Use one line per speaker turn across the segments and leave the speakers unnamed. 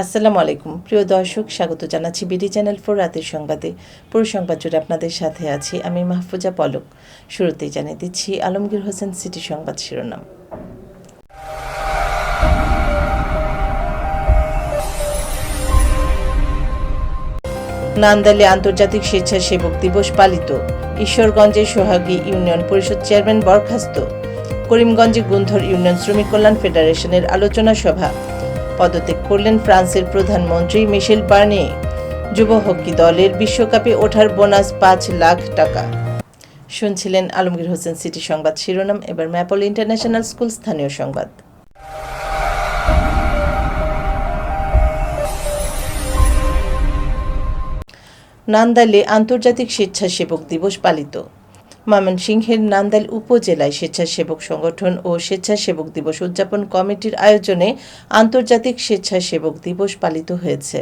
আসসালামু আলাইকুম। প্রিয় দর্শক, স্বাগত জানাচ্ছি বিডি চ্যানেল ফোর রাতের সংবাদে। পুরো সংবাদ জুড়ে আপনাদের সাথে আছি আমি মাহফুজা পলক। শুরুতেই জানিয়ে দিচ্ছি আলমগীর হোসেন সিটি সংবাদ শিরোনাম। নান্দালে আন্তর্জাতিক স্বেচ্ছাসেবক দিবস পালিত। ঈশ্বরগঞ্জে সোহাগী ইউনিয়ন পরিষদ চেয়ারম্যান বরখাস্ত। করিমগঞ্জে গুন্ধর ইউনিয়ন শ্রমিক কল্যাণ ফেডারেশনের আলোচনা সভা। পদত্যাগ করলেন ফ্রান্সের প্রধানমন্ত্রী মিশেল বার্নিয়ে। যুব হকি দলের বিশ্বকাপে ওঠার বোনাস পাঁচ লাখ টাকা। শুনছিলেন আলমগীর হোসেন সিটি সংবাদ শিরোনাম, এবার ম্যাপল ইন্টারন্যাশনাল স্কুল স্থানীয় সংবাদ। নান্দাইলে আন্তর্জাতিক স্বেচ্ছাসেবক দিবস পালিত। ময়মনসিংহের নান্দাইল উপজেলায় স্বেচ্ছাসেবক সংগঠন ও স্বেচ্ছাসেবক দিবস উদযাপন কমিটির আয়োজনে আন্তর্জাতিক স্বেচ্ছাসেবক দিবস পালিত হয়েছে।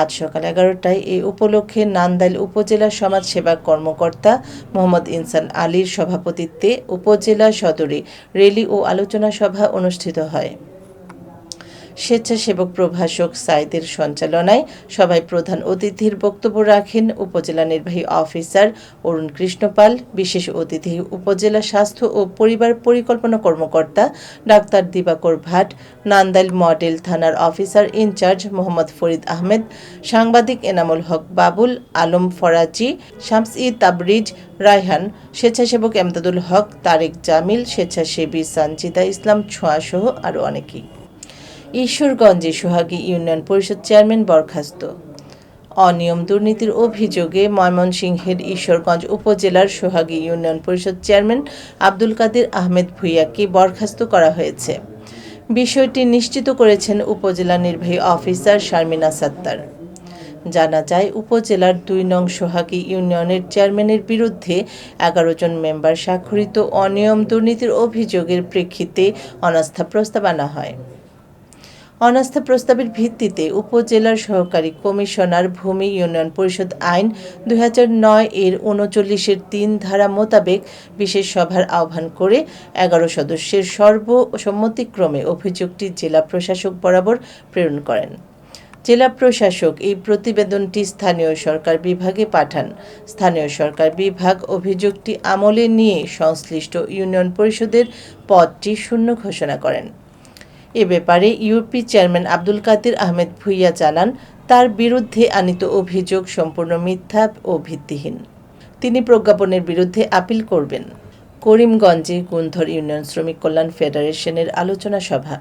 আজ সকাল এগারোটায় এই উপলক্ষে নান্দাইল উপজেলা সমাজ সেবা কর্মকর্তা মোহাম্মদ ইনসান আলীর সভাপতিত্বে উপজেলা সদরে রেলি ও আলোচনা সভা অনুষ্ঠিত হয়। স্বেচ্ছাসেবক প্রভাষক সাইদের সঞ্চালনায় সভায় প্রধান অতিথির বক্তব্য রাখেন উপজেলা নির্বাহী অফিসার অরুণ কৃষ্ণপাল, বিশেষ অতিথি উপজেলা স্বাস্থ্য ও পরিবার পরিকল্পনা কর্মকর্তা ডাক্তার দিবাকর ভাট, নান্দাইল মডেল থানার officer in charge Mohammad Farid Ahmed, সাংবাদিক এনামুল হক বাবুল, আলম ফরাজি, শামস ই তাবরিজ, রায়হান, স্বেচ্ছাসেবক এমদাদুল হক, তারেক জামিল, স্বেচ্ছাসেবী সানজিদা ইসলাম ছোঁয়াসহ আরও অনেকেই। ঈশ্বরগঞ্জে সোহাগী ইউনিয়ন পরিষদ চেয়ারম্যান বরখাস্ত। অনিয়ম দুর্নীতির অভিযোগে ময়মনসিংহের ঈশ্বরগঞ্জ উপজেলার সোহাগী ইউনিয়ন পরিষদ চেয়ারম্যান আব্দুল কাদের আহমেদ ভুইয়াকে বরখাস্ত করা হয়েছে। বিষয়টি নিশ্চিত করেছেন উপজেলা নির্বাহী অফিসার শারমিনা সাত্তার। জানা যায়, উপজেলার দুই নং সোহাগী ইউনিয়নের চেয়ারম্যানের বিরুদ্ধে এগারো জন মেম্বার স্বাক্ষরিত অনিয়ম দুর্নীতির অভিযোগের প্রেক্ষিতে অনাস্থা প্রস্তাব আনা হয়। অনাস্থা প্রস্তাবের ভিত্তিতে উপজেলার সহকারী কমিশনার ভূমি ইউনিয়ন পরিষদ আইন দু হাজার নয় এর উনচল্লিশের তিন ধারা মোতাবেক বিশেষ সভার আহ্বান করে এগারো সদস্যের সর্বসম্মতিক্রমে অভিযোগটি জেলা প্রশাসক বরাবর প্রেরণ করেন। জেলা প্রশাসক এই প্রতিবেদনটি স্থানীয় সরকার বিভাগে পাঠান। স্থানীয় সরকার বিভাগ অভিযোগটি আমলে নিয়ে সংশ্লিষ্ট ইউনিয়ন পরিষদের পদটি শূন্য ঘোষণা করেন। এ ব্যাপারে ইউপি চেয়ারম্যান আব্দুল কাদির আহমেদ ভুইয়া জানান, তার বিরুদ্ধে আনিত অভিযোগ সম্পূর্ণ মিথ্যা ও ভিত্তিহীন। তিনি প্রজ্ঞাপনের বিরুদ্ধে আপিল করবেন। করিমগঞ্জে গুন্ধর ইউনিয়ন শ্রমিক কল্যাণ ফেডারেশনের আলোচনা সভা।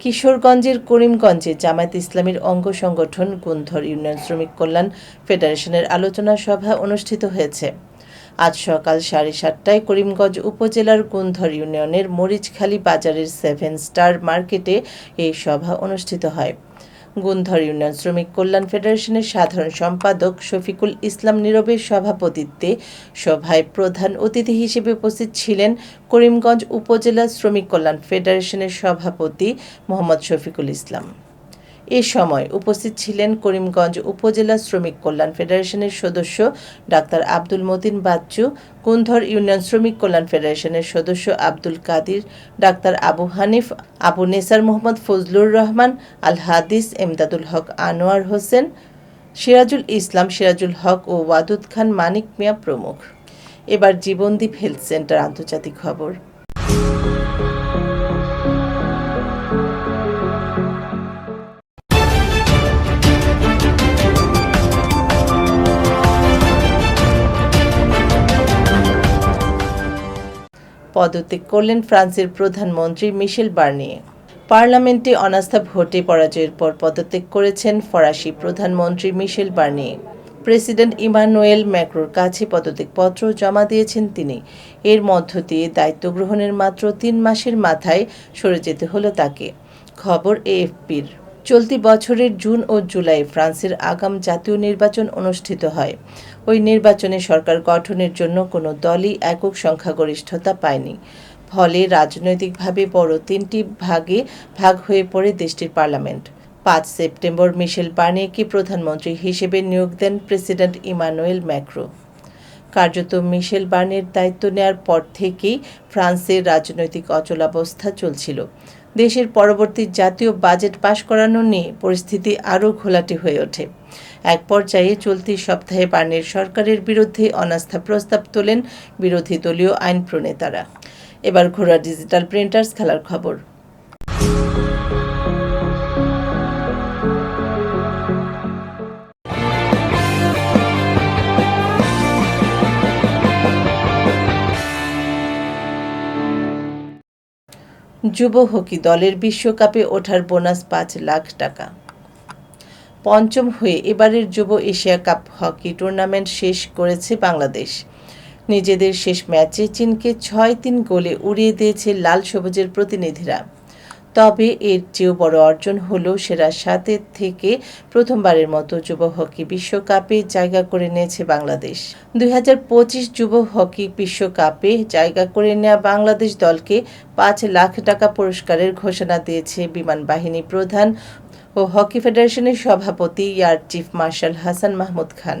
কিশোরগঞ্জের করিমগঞ্জে জামায়াত ইসলামীর অঙ্গ সংগঠন গুন্ধর ইউনিয়ন শ্রমিক কল্যাণ ফেডারেশনের আলোচনা সভা অনুষ্ঠিত হয়েছে। আজ সকাল সাড়ে সাতটায় করিমগঞ্জ উপজেলার গুন্ধর ইউনিয়নের মরিচখালী বাজারের সেভেন স্টার মার্কেটে এই সভা অনুষ্ঠিত হয়। গুন্ধর ইউনিয়ন শ্রমিক কল্যাণ ফেডারেশনের সাধারণ সম্পাদক শফিকুল ইসলাম নীরবের সভাপতিত্বে সভায় প্রধান অতিথি হিসেবে উপস্থিত ছিলেন করিমগঞ্জ উপজেলা শ্রমিক কল্যাণ ফেডারেশনের সভাপতি মোহাম্মদ শফিকুল ইসলাম। এ সময় উপস্থিত ছিলেন করিমগঞ্জ উপজেলা শ্রমিক কল্যাণ ফেডারেশনের সদস্য ডাক্তার আব্দুল মতিন বাচ্চু কুন্ধর ইউনিয়ন শ্রমিক কল্যাণ ফেডারেশনের সদস্য আব্দুল কাদির, ডাক্তার আবু হানিফ, আবু নেসার মোহাম্মদ ফজলুর রহমান, আল হাদিস এমদাদুল হক আনোয়ার হোসেন, সিরাজুল ইসলাম, সিরাজুল হক ও ওয়াদুদ খান মানিক মিয়া প্রমুখ। এবার জীবনদীপ হেলথ সেন্টার আন্তর্জাতিক খবর। পদত্যাগ করলেন ফ্রান্সের প্রধানমন্ত্রী মিশেল বার্নিয়ে। পার্লামেন্টে অনাস্থা ভোটে পরাজয়ের পর পদত্যাগ করেছেন ফরাসি প্রধানমন্ত্রী মিশেল বার্নিয়ে। প্রেসিডেন্ট ইমানুয়েল ম্যাক্রোর কাছে পদত্যাগপত্র জমা দিয়েছেন তিনি। এর মধ্য দিয়ে দায়িত্ব গ্রহণের মাত্র তিন মাসের মাথায় সরে যেতে হলো তাকে। খবর এএফপির। চলতি বছরের জুন ও জুলাই ফ্রান্সের আগাম জাতীয় নির্বাচন অনুষ্ঠিত হয়। ওই নির্বাচনে সরকার গঠনের জন্য কোনো দলই একক সংখ্যাগরিষ্ঠতা পায়নি। ফলে রাজনৈতিকভাবে বড় তিনটি ভাগে ভাগ হয়ে পড়ে দেশটির পার্লামেন্ট। পাঁচ সেপ্টেম্বর মিশেল বার্নিয়েকে প্রধানমন্ত্রী হিসেবে নিয়োগ দেন প্রেসিডেন্ট ইমানুয়েল ম্যাক্রো। কার্যত মিশেল বার্নের দায়িত্ব নেয়ার পর থেকেই ফ্রান্সের রাজনৈতিক অচলাবস্থা চলছিল। দেশের পরবর্তী জাতীয় বাজেট পাশ করানো নিয়ে পরিস্থিতি আরও ঘোলাটে হয়ে ওঠে। এক পর্যায়ে চলতি সপ্তাহে বার্নের সরকারের বিরুদ্ধে অনাস্থা প্রস্তাব তোলেন বিরোধী দলীয় আইন প্রণেতারা এবার ঘোড়া ডিজিটাল প্রিন্টার্স খেলার খবর। যুব হকি দলের বিশ্বকাপে ওঠার বোনাস পাঁচ লাখ টাকা। পঞ্চম হয়ে এবারের যুব এশিয়া কাপ হকি টুর্নামেন্ট শেষ করেছে বাংলাদেশ। নিজেদের শেষ ম্যাচে চীনকে ছয় তিন গোলে উড়িয়ে দিয়েছে লাল সবুজের প্রতিনিধিরা। তবে এর চেয়েও বড় অর্জন হলো সেরা সাতের থেকে প্রথমবারের মতো যুব হকি বিশ্বকাপে জায়গা করে নিয়েছে বাংলাদেশ। দুই হাজার পঁচিশ যুব হকি বিশ্বকাপে জায়গা করে নেওয়া বাংলাদেশ দলকে পাঁচ লাখ টাকা পুরস্কারের ঘোষণা দিয়েছে বিমান বাহিনী প্রধান ও হকি ফেডারেশনের সভাপতি air chief marshal Hasan Mahmud Khan.